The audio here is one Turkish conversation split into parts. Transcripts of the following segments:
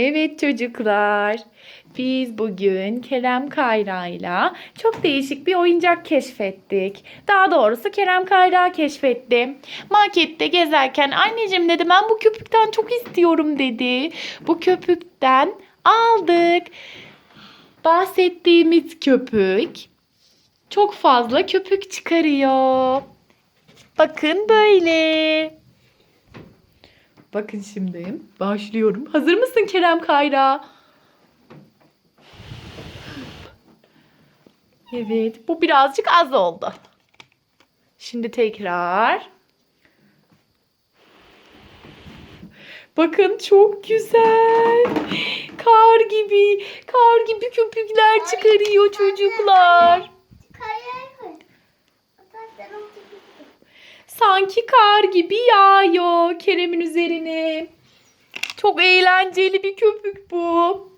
Evet çocuklar. Biz bugün Kerem Kayra'yla çok değişik bir oyuncak keşfettik. Daha doğrusu Kerem Kayra keşfetti. Markette gezerken anneciğim dedi ben bu köpükten çok istiyorum dedi. Bu köpükten aldık. Bahsettiğimiz köpük çok fazla köpük çıkarıyor. Bakın böyle. Bakın şimdi başlıyorum. Hazır mısın Kerem Kayra? Evet, bu birazcık az oldu. Şimdi tekrar. Bakın çok güzel. Kar gibi, kar gibi köpükler çıkarıyor çocuklar. Sanki kar gibi yağıyor Kerem'in üzerine. Çok eğlenceli bir köpük bu.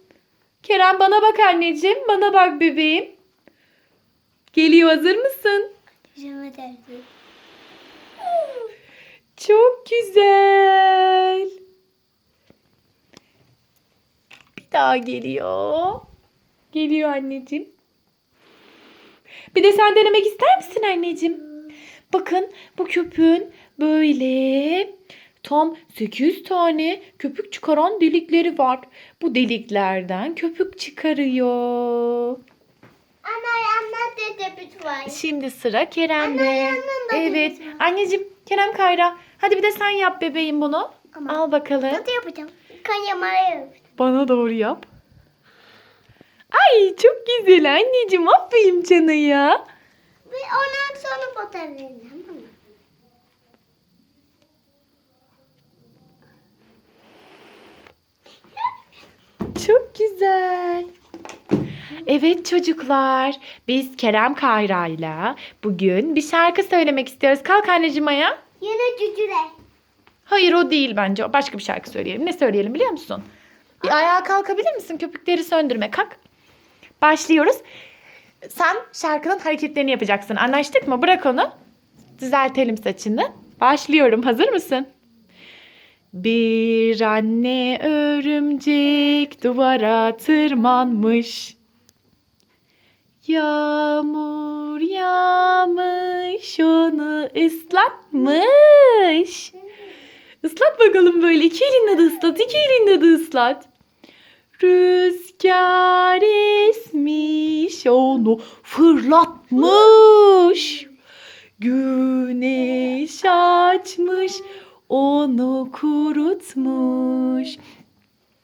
Kerem bana bak anneciğim. Bana bak bebeğim. Geliyor hazır mısın? Çok güzel. Bir daha geliyor. Geliyor anneciğim. Bir de sen denemek ister misin anneciğim? Bakın bu köpüğün böyle tam 8 tane köpük çıkaran delikleri var. Bu deliklerden köpük çıkarıyor. Şimdi sıra Kerem'de. Evet. Anneciğim Kerem Kayra. Hadi bir de sen yap bebeğim bunu. Tamam. Al bakalım. Nasıl yapacağım? Kanyamaya Bana doğru yap. Ay çok güzel anneciğim. Aferin cana ya. Ondan sonra fotoğraf vereceğim. Çok güzel. Evet çocuklar, biz Kerem Kayra'yla bugün bir şarkı söylemek istiyoruz. Kalk anneciğim ayağa. Yine cücüre. Hayır o değil bence. Başka bir şarkı söyleyelim. Ne söyleyelim biliyor musun? Bir ayağa kalkabilir misin? Köpükleri söndürme. Kalk. Başlıyoruz. Sen şarkının hareketlerini yapacaksın. Anlaştık mı? Bırak onu. Düzeltelim saçını. Başlıyorum. Hazır mısın? Bir anne örümcek duvara tırmanmış. Yağmur yağmış onu ıslatmış. Islat bakalım böyle. İki elinle de ıslat. iki elinle de ıslat. Rüzgar esmiş onu fırlatmış. Güneş açmış onu kurutmuş.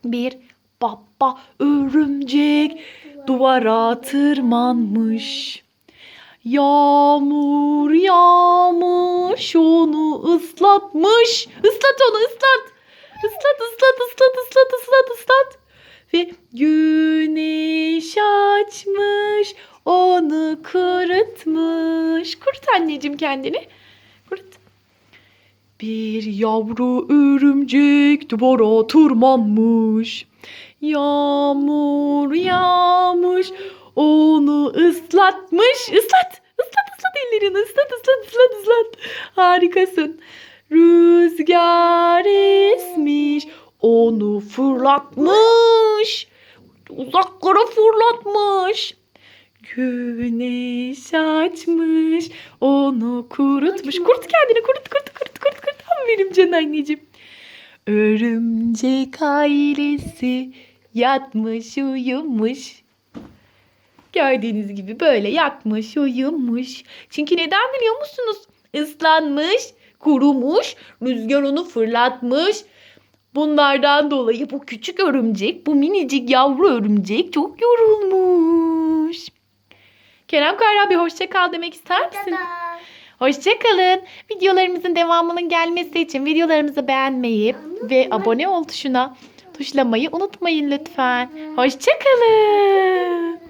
Bir baba örümcek duvara tırmanmış. Yağmur yağmış onu ıslatmış. Islat onu ıslat. Islat ıslat ıslat ıslat ıslat ıslat. Ve güneş açmış onu kurutmuş. Kurut anneciğim kendini. Kurut. Bir yavru örümcek duvara tırmanmış. Yağmur yağmış onu ıslatmış. Islat. Islat ıslat ellerini. Islat ıslat ıslat ıslat. Harikasın. Rüzgar esmiş. Onu fırlatmış. Uzaklara fırlatmış. Güneş açmış. Onu kurutmuş. Kurt kendini kurt kurt kurt kurt kurt. Benim can anneciğim. Örümcek ailesi yatmış uyumuş. Gördüğünüz gibi böyle yatmış uyumuş. Çünkü neden biliyor musunuz? Islanmış, kurumuş, rüzgar onu fırlatmış. Bunlardan dolayı bu küçük örümcek, bu minicik yavru örümcek çok yorulmuş. Kerem Kayra bir hoşça kal demek ister misin? Tada. Hoşçakalın. Videolarımızın devamının gelmesi için videolarımızı beğenmeyi ve abone ol tuşuna tuşlamayı unutmayın lütfen. Hoşçakalın.